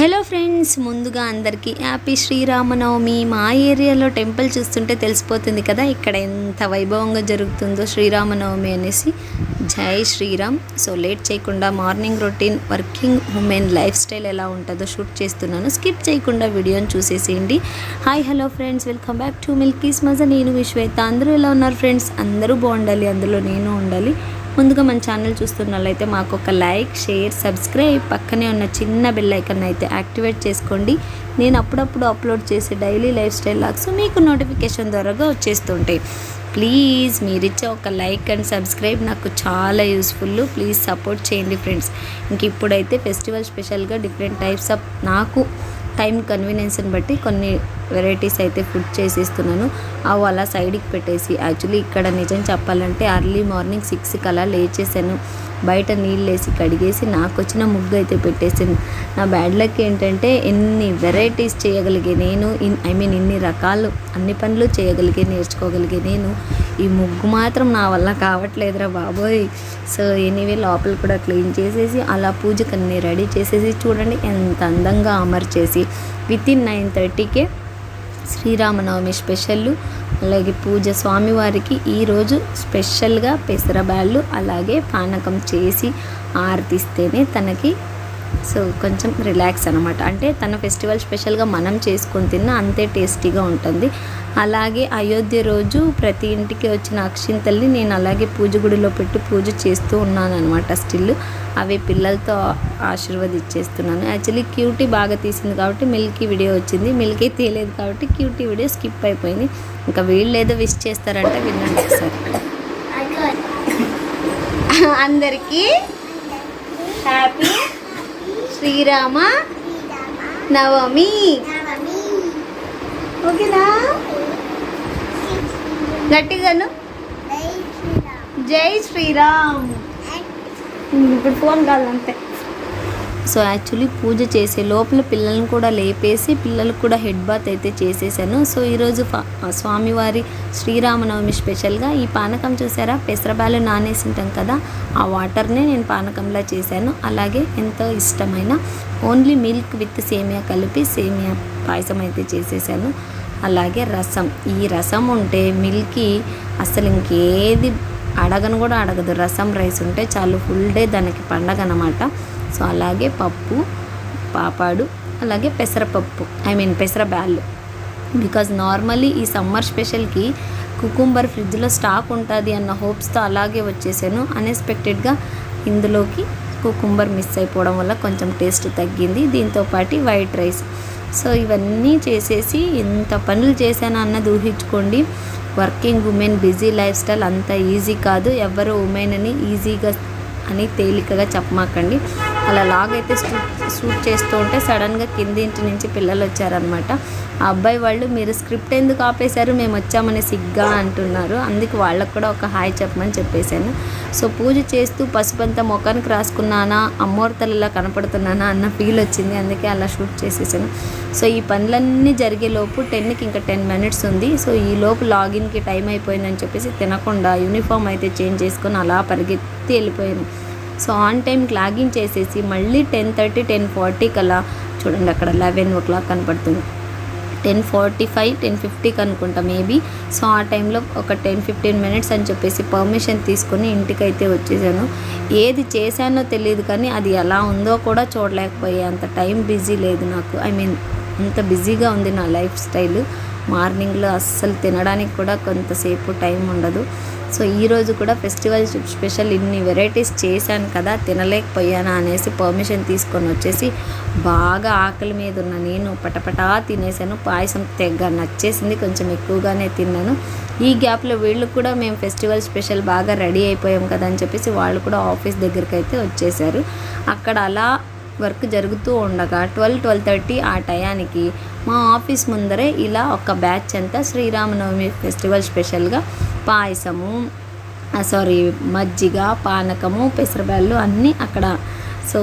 Hello friends ముందుగా అందరికీ happy Sri Rama Navami. మా ఏరియాలో టెంపుల్ చూస్తుంటే తెలిసిపోతుంది కదా ఇక్కడ ఎంత వైభవంగా జరుగుతుందో శ్రీరామనవమి అనేసి. జై శ్రీరామ్. సో లేట్ చేయకుండా morning routine working women lifestyle ఎలా ఉంటుందో షూట్ చేస్తున్నాను. స్కిప్ చేయకుండా వీడియోని చూసేసేయండి. Hi hello friends welcome back to Milkies Maja. నేను విశ్వేత అందరూ ఎలా ఉన్నారు ఫ్రెండ్స్? అందరూ బాగుండాలి అందులో నేను ఉండాలి. ముందుగా మన ఛానల్ చూస్తున్నట్లయితే మాకు ఒక లైక్ షేర్ సబ్స్క్రైబ్ పక్కనే ఉన్న చిన్న బెల్ ఐకన్ అయితే యాక్టివేట్ చేసుకోండి. నేను అప్పుడప్పుడు అప్లోడ్ చేసే డైలీ లైఫ్ స్టైల్ లాగ్స్ మీకు నోటిఫికేషన్ ద్వారాగా వచ్చేస్తుంటాయి. ప్లీజ్ మీరిచ్చే ఒక లైక్ అండ్ సబ్స్క్రైబ్ నాకు చాలా యూస్ఫుల్ ప్లీజ్ సపోర్ట్ చేయండి ఫ్రెండ్స్ ఇంక ఇప్పుడైతే ఫెస్టివల్ స్పెషల్గా డిఫరెంట్ టైప్స్ ఆఫ్ నాకు టైం కన్వీనియన్స్ని బట్టి కొన్ని వెరైటీస్ అయితే ఫుడ్ చేసేస్తున్నాను అవి అలా సైడ్కి పెట్టేసి యాక్చువల్లీ ఇక్కడ నిజం చెప్పాలంటే అర్లీ మార్నింగ్ సిక్స్కి అలా లేచేసాను. బయట నీళ్ళు వేసి కడిగేసి నాకు వచ్చిన ముగ్గు అయితే పెట్టేసాను. నా బ్యాడ్ లక్ ఏంటంటే ఎన్ని వెరైటీస్ చేయగలిగే నేను ఇన్ ఐ మీన్ ఇన్ని రకాలు అన్ని పనులు చేయగలిగే నేర్చుకోగలిగే నేను ఈ ముగ్గు మాత్రం నా వల్ల కావట్లేదురా బాబోయ్. సో ఎనీవే లోపల కూడా క్లీన్ చేసేసి అలా పూజకు అన్ని రెడీ చేసేసి చూడండి ఎంత అందంగా అమర్చేసి. విత్ ఇన్ నైన్ థర్టీకే శ్రీరామనవమి స్పెషల్ అలాగే పూజ స్వామివారికి ఈరోజు స్పెషల్గా పెసరబ్యాళ్ళు అలాగే పానకం చేసి ఆరతిస్తేనే తనకి సో కొంచెం రిలాక్స్ అనమాట అంటే తన ఫెస్టివల్ స్పెషల్గా మనం చేసుకొని తిన్న అంతే టేస్టీగా ఉంటుంది. అలాగే అయోధ్య రోజు ప్రతి ఇంటికి వచ్చిన అక్షింతల్ని నేను అలాగే పూజ గుడిలో పెట్టి పూజ చేస్తూ ఉన్నాను అనమాట స్టిల్. అవి పిల్లలతో ఆశీర్వదించేస్తున్నాను యాక్చువల్లీ క్యూటీ బాగా తీసింది కాబట్టి మిల్కీ వీడియో వచ్చింది. మిల్కీ తీయలేదు కాబట్టి క్యూటీ వీడియో స్కిప్ అయిపోయింది. ఇంకా వీళ్ళు ఏదో విష్ చేస్తారంటే విన్నాను ఒకసారి. అందరికీ హ్యాపీ శ్రీరామ నవమి. ఓకేనా? గట్టిగాను? జై శ్రీరామ్. ఇప్పుడు ఫోన్ కాదు అంతే సో యాక్చువల్లీ పూజ చేసే లోపల పిల్లల్ని కూడా లేపేసి పిల్లలకు కూడా హెడ్ బాత్ అయితే చేసేసాను. సో ఈరోజు స్వామివారి శ్రీరామనవమి స్పెషల్గా ఈ పానకం చూసారా? పెసరబాలు నానేసి ఉంటాం కదా ఆ వాటర్నే నేను పానకంలా చేశాను. అలాగే ఎంతో ఇష్టమైన ఓన్లీ మిల్క్ విత్ సేమియా కలిపి సేమియా పాయసం అయితే చేసేసాను. అలాగే రసం ఈ రసం ఉంటే మిల్కి అసలు ఇంకేది అడగను కూడా అడగదు. రసం రైస్ ఉంటే చాలు ఫుల్ డే దానికి పండగ అనమాట సో అలాగే పప్పు పాపాడు అలాగే పెసరపప్పు ఐ మీన్ పెసర బ్యాళ్ళు బికాజ్ నార్మల్లీ ఈ సమ్మర్ స్పెషల్కి కుకుంబర్ ఫ్రిడ్జ్లో స్టాక్ ఉంటుంది అన్న హోప్స్తో అలాగే వచ్చేసాను. అన్ఎక్స్పెక్టెడ్గా ఇందులోకి కుకుంబర్ మిస్ అయిపోవడం వల్ల కొంచెం టేస్ట్ తగ్గింది. దీంతో పాటు వైట్ రైస్. సో ఇవన్నీ చేసేసి ఎంత పనులు చేశాను అన్నది ఊహించుకోండి. Working women busy lifestyle అంత ఈజీ కాదు. ఎవరు ఉమెన్ అని ఈజీగా అని తేలికగా చెప్పమాకండి. అలా లాగ్ అయితే షూట్ చేస్తూ ఉంటే సడన్గా కింది ఇంటి నుంచి పిల్లలు వచ్చారనమాట ఆ అబ్బాయి వాళ్ళు మీరు స్క్రిప్ట్ ఎందుకు ఆపేశారు? మేము వచ్చామని సిగ్గా అంటున్నారు. అందుకు వాళ్ళకు కూడా ఒక హాయ్ చెప్పమని చెప్పేశాను. సో పూజ చేస్తూ పసుపంతా ముఖానికి రాసుకున్నానా? అమ్మోర్తలలా కనపడుతున్నానా? అన్న ఫీల్ వచ్చింది. అందుకే అలా షూట్ చేసేసాను. సో ఈ పనులన్నీ జరిగేలోపు టెన్కి ఇంకా టెన్ మినిట్స్ ఉంది. సో ఈ లోపు లాగిన్కి టైం అయిపోయిందని చెప్పేసి తినకుండా యూనిఫామ్ అయితే చేంజ్ చేసుకొని అలా పరిగెత్తి వెళ్ళిపోయాను. సో ఆన్ టైంకి లాగిన్ చేసేసి మళ్ళీ టెన్ థర్టీ టెన్ ఫార్టీకి అలా చూడండి అక్కడ లెవెన్ ఓ క్లాక్ కనపడుతుంది. టెన్ ఫార్టీ ఫైవ్ టెన్ ఫిఫ్టీకి అనుకుంటా మేబీ. సో ఆ టైంలో ఒక టెన్ ఫిఫ్టీన్ మినిట్స్ అని చెప్పేసి పర్మిషన్ తీసుకొని ఇంటికైతే వచ్చేసాను. ఏది చేశానో తెలియదు కానీ అది ఎలా ఉందో కూడా చూడలేకపోయే అంత టైం బిజీ లేదు నాకు. ఐ మీన్ అంత బిజీగా ఉంది నా లైఫ్ స్టైల్. మార్నింగ్లో అస్సలు తినడానికి కూడా కొంతసేపు టైం ఉండదు. సో ఈరోజు కూడా ఫెస్టివల్ స్పెషల్ ఇన్ని వెరైటీస్ చేశాను కదా తినలేకపోయానా అనేసి పర్మిషన్ తీసుకొని వచ్చేసి బాగా ఆకలి మీద ఉన్న నేను పటపటా తినేసాను. పాయసం తెగ నచ్చేసింది కొంచెం ఎక్కువగానే తిన్నాను. ఈ గ్యాప్లో వీళ్ళు కూడా మేము ఫెస్టివల్ స్పెషల్ బాగా రెడీ అయిపోయాం కదా అని చెప్పేసి వాళ్ళు కూడా ఆఫీస్ దగ్గరికి అయితే వచ్చేసారు. అక్కడ అలా వర్క్ జరుగుతూ ఉండగా ట్వెల్వ్ ట్వెల్వ్ థర్టీ ఆ టయానికి మా ఆఫీస్ ముందరే ఇలా ఒక బ్యాచ్ అంతా శ్రీరామనవమి ఫెస్టివల్ స్పెషల్గా పాయసము సారీ మజ్జిగ పానకము పెసరబ్యాళ్ళు అన్నీ అక్కడ సో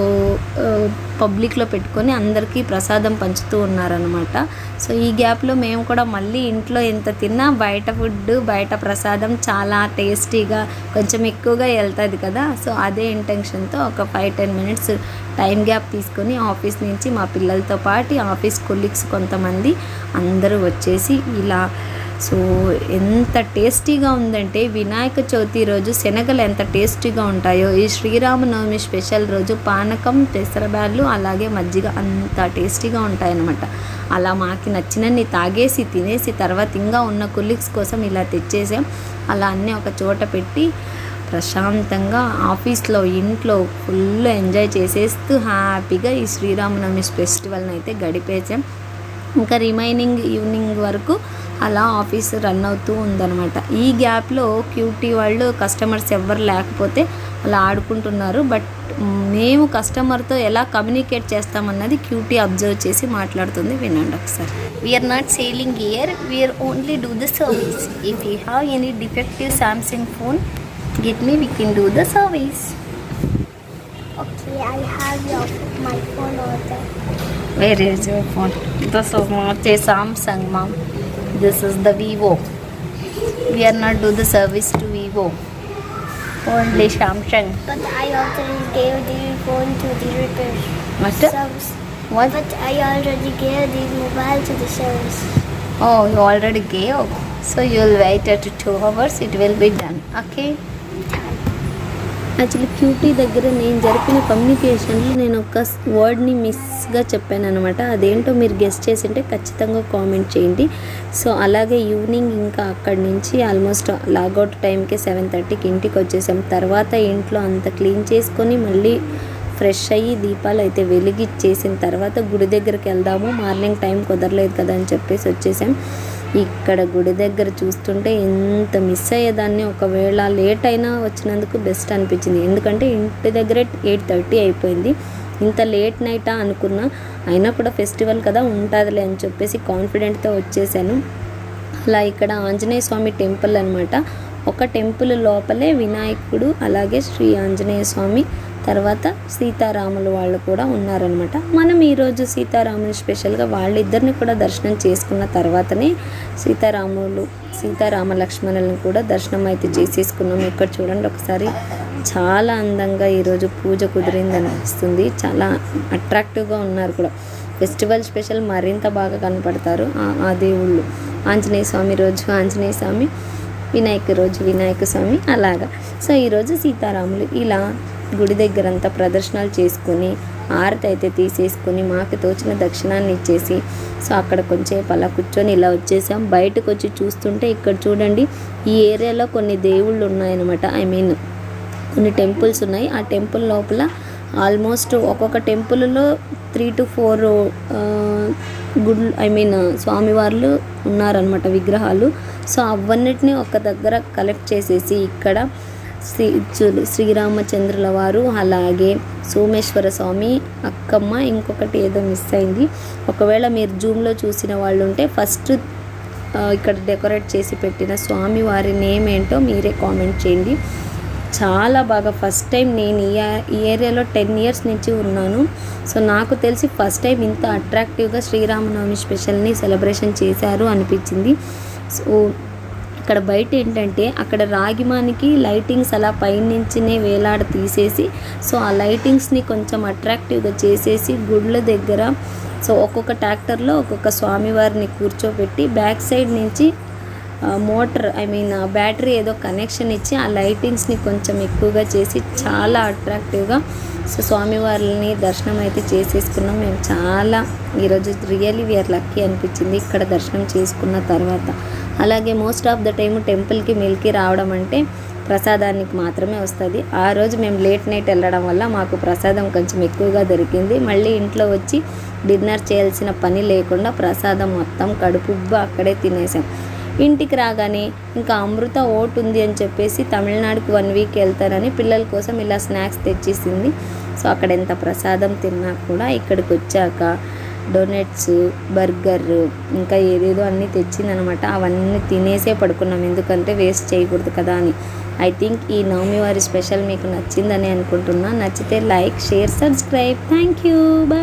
పబ్లిక్లో పెట్టుకొని అందరికీ ప్రసాదం పంచుతూ ఉన్నారనమాట సో ఈ గ్యాప్లో మేము కూడా మళ్ళీ ఇంట్లో ఎంత తిన్నా బయట ఫుడ్ బయట ప్రసాదం చాలా టేస్టీగా కొంచెం ఎక్కువగా వెళ్తుంది కదా. సో అదే ఇంటెన్షన్తో ఒక five ten minutes time gap తీసుకొని ఆఫీస్ నుంచి మా పిల్లలతో పాటు ఆఫీస్ కొలీగ్స్ కొంతమంది అందరూ వచ్చేసి ఇలా సో ఎంత టేస్టీగా ఉందంటే వినాయక చవితి రోజు శనగలు ఎంత టేస్టీగా ఉంటాయో ఈ శ్రీరామనవమి స్పెషల్ రోజు పానకం పెసరబ్యాళ్ళు అలాగే మజ్జిగ అంత టేస్టీగా ఉంటాయన్నమాట. అలా మాకు నచ్చినన్ని తాగేసి తినేసి తర్వాత ఇంకా ఉన్న కొలీగ్స్ కోసం ఇలా తెచ్చేసాం. అలా అన్నీ ఒక చోట పెట్టి ప్రశాంతంగా ఆఫీస్లో ఇంట్లో ఫుల్ ఎంజాయ్ చేసేస్తూ హ్యాపీగా ఈ శ్రీరామనవమి ఫెస్టివల్ని అయితే గడిపేసాం. ఇంకా రిమైనింగ్ ఈవినింగ్ వరకు అలా ఆఫీస్ రన్ అవుతూ ఉందన్నమాట. ఈ గ్యాప్లో క్యూటీ వాళ్ళు కస్టమర్స్ ఎవ్వరు లేకపోతే అలా ఆడుకుంటున్నారు. బట్ మేము కస్టమర్తో ఎలా కమ్యూనికేట్ చేస్తామన్నది క్యూటీ అబ్జర్వ్ చేసి మాట్లాడుతుంది. వినండి ఒకసారి. We're not selling here we're only do the service if you have any defective Samsung phone get me we can do the service my phone order. Where is your phone? This is not a Samsung, mom. This is the Vivo. We are not do the service to Vivo. Only hmm. Samsung. But I already gave the phone to the repair What? service. What? But I already gave the mobile to the service. Oh, you already gave. So you will wait at two hours. It will be done. Okay. Actually cutie దగ్గర నేను జరిపిన కమ్యూనికేషన్లో నేను ఒక వర్డ్ని మిస్గా చెప్పాను అనమాట అదేంటో మీరు గెస్ట్ చేసింటే ఖచ్చితంగా కామెంట్ చేయండి. సో అలాగే ఈవినింగ్ ఇంకా అక్కడి నుంచి ఆల్మోస్ట్ లాగౌట్ టైంకి సెవెన్ థర్టీకి ఇంటికి వచ్చేసాం. తర్వాత ఇంట్లో అంత క్లీన్ చేసుకొని మళ్ళీ ఫ్రెష్ అయ్యి దీపాలు అయితే వెలిగిచ్చేసిన తర్వాత గుడి దగ్గరికి వెళ్దాము. మార్నింగ్ టైం కుదరలేదు కదా అని చెప్పేసి వచ్చేసాం. ఇక్కడ గుడి దగ్గర చూస్తుంటే ఎంత మిస్ అయ్యేదాన్ని. ఒకవేళ లేట్ అయినా వచ్చినందుకు బెస్ట్ అనిపించింది. ఎందుకంటే ఇంటి దగ్గరే ఎయిట్ థర్టీ అయిపోయింది. ఇంత లేట్ నైటా అనుకున్నా. అయినా కూడా ఫెస్టివల్ కదా ఉంటుందిలే అని చెప్పేసి కాన్ఫిడెంట్తో వచ్చేసాను. అలా ఇక్కడ ఆంజనేయ స్వామి టెంపుల్ అనమాట ఒక టెంపుల్ లోపలే వినాయకుడు అలాగే శ్రీ ఆంజనేయ స్వామి తర్వాత సీతారాములు వాళ్ళు కూడా ఉన్నారనమాట మనం ఈరోజు సీతారాములు స్పెషల్గా వాళ్ళిద్దరిని కూడా దర్శనం చేసుకున్న తర్వాతనే సీతారాములు సీతారామ లక్ష్మణులను కూడా దర్శనం అయితే చేసేసుకున్నాం. ఇక్కడ చూడండి ఒకసారి. చాలా అందంగా ఈరోజు పూజ కుదిరింది అనిపిస్తుంది చాలా అట్రాక్టివ్గా ఉన్నారు కూడా. ఫెస్టివల్ స్పెషల్ మరింత బాగా కనపడతారు. ఆ- ఆ దేవుళ్ళు. ఆంజనేయ స్వామి రోజు ఆంజనేయ స్వామి వినాయక రోజు వినాయక స్వామి అలాగా. సో ఈరోజు సీతారాములు ఇలా గుడి దగ్గరంతా ప్రదర్శనలు చేసుకొని ఆరతి అయితే తీసేసుకొని మాకు తోచిన దక్షిణాన్ని ఇచ్చేసి సో అక్కడ కొంచెంసేపు అలా కూర్చొని ఇలా వచ్చేసాం. బయటకు వచ్చి చూస్తుంటే ఇక్కడ చూడండి ఈ ఏరియాలో కొన్ని దేవుళ్ళు ఉన్నాయన్నమాట ఐ మీన్ కొన్ని టెంపుల్స్ ఉన్నాయి. ఆ టెంపుల్ లోపల ఆల్మోస్ట్ ఒక్కొక్క టెంపుల్లో three to four god I mean స్వామివార్లు ఉన్నారనమాట విగ్రహాలు. సో అవన్నిటిని ఒక దగ్గర కలెక్ట్ చేసేసి ఇక్కడ శ్రీ చు- శ్రీరామచంద్రుల వారు అలాగే సోమేశ్వర స్వామి అక్కమ్మ ఇంకొకటి ఏదో మిస్ అయింది. ఒకవేళ మీరు జూమ్లో చూసిన వాళ్ళు ఉంటే ఫస్ట్ ఇక్కడ డెకరేట్ చేసి పెట్టిన స్వామి వారి నేమ్ ఏంటో మీరే కామెంట్ చేయండి. చాలా బాగా ఫస్ట్ టైం నేను ఈ ఈ ఏరియాలో టెన్ ఇయర్స్ నుంచి ఉన్నాను. సో నాకు తెలిసి ఫస్ట్ టైం ఇంత అట్రాక్టివ్గా శ్రీరామనవమి స్పెషల్ని సెలబ్రేషన్ చేశారు అనిపించింది. సో ఇక్కడ బయట ఏంటంటే అక్కడ రాగిమానికి లైటింగ్స్ అలా పైనుంచినే వేలాడ తీసేసి సో ఆ లైటింగ్స్ని కొంచెం అట్రాక్టివ్గా చేసేసి గుడ్ల దగ్గర సో ఒక్కొక్క ట్రాక్టర్లో ఒక్కొక్క స్వామివారిని కూర్చోబెట్టి బ్యాక్ సైడ్ నుంచి మోటార్ ఐ మీన్ బ్యాటరీ ఏదో కనెక్షన్ ఇచ్చి ఆ లైటింగ్స్ని కొంచెం ఎక్కువగా చేసి చాలా అట్రాక్టివ్గా సో స్వామివారిని దర్శనం అయితే చేసేసుకున్నాం. మేము చాలా ఈరోజు రియలీ వీఆర్ లక్కీ అనిపించింది ఇక్కడ దర్శనం చేసుకున్న తర్వాత. అలాగే మోస్ట్ ఆఫ్ ద టైం టెంపుల్కి మిల్కి రావడం అంటే ప్రసాదానికి మాత్రమే వస్తుంది. ఆ రోజు మేము లేట్ నైట్ వెళ్ళడం వల్ల మాకు ప్రసాదం కొంచెం ఎక్కువగా దొరికింది. మళ్ళీ ఇంట్లో వచ్చి డిన్నర్ చేయాల్సిన పని లేకుండా ప్రసాదం మొత్తం కడుపుబ్బా అక్కడే తినేసాం. ఇంటికి రాగానే ఇంకా అమృత ఓట్ ఉంది అని చెప్పేసి తమిళనాడుకు వన్ వీక్ వెళ్తారని పిల్లల కోసం ఇలా స్నాక్స్ తెచ్చేసింది. సో అక్కడ ఎంత ప్రసాదం తిన్నా కూడా ఇక్కడికి వచ్చాక డొనట్స్ బర్గర్ ఇంకా ఏదేదో అన్నీ తెచ్చిందనమాట. అవన్నీ తినేసే పడుకున్నాం. ఎందుకంటే వేస్ట్ చేయకూడదు కదా అని. ఐ థింక్ ఈ నవమి వారి స్పెషల్ మీకు నచ్చిందని అనుకుంటున్నా. నచ్చితే like share subscribe. Thank you. Bye